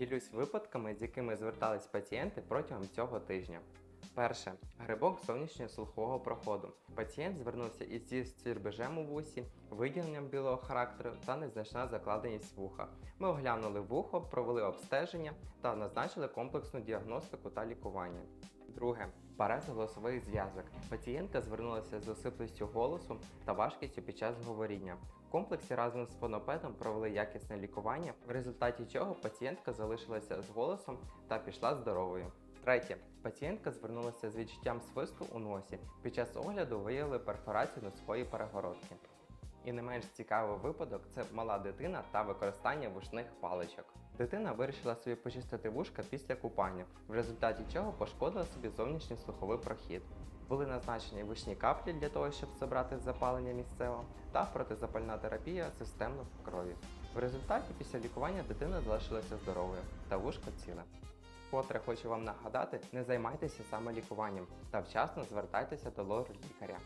Ділюсь випадками, з якими звертались пацієнти протягом цього тижня. Перше грибок зовнішнього слухового проходу. Пацієнт звернувся із зі стірбежем у вусі, виділенням білого характеру та незначна закладеність вуха. Ми оглянули вухо, провели обстеження та назначили комплексну діагностику та лікування. Друге парез голосових зв'язок. Пацієнтка звернулася з осиплістю голосу та важкістю під час говоріння. В комплексі разом з фонопедом провели якісне лікування, в результаті чого пацієнтка залишилася з голосом та пішла здоровою. Третє. Пацієнтка звернулася з відчуттям свисту у носі. Під час огляду виявили перфорацію носової перегородки. І не менш цікавий випадок це мала дитина та використання вушних паличок. Дитина вирішила собі почистити вушка після купання, в результаті чого пошкодила собі зовнішній слуховий прохід. Були назначені вушні каплі для того, щоб забрати запалення місцево, та протизапальна терапія системно в крові. В результаті після лікування дитина залишилася здоровою та вушко ціле. Вкотре хочу вам нагадати, не займайтеся самолікуванням та вчасно звертайтеся до лор-лікаря.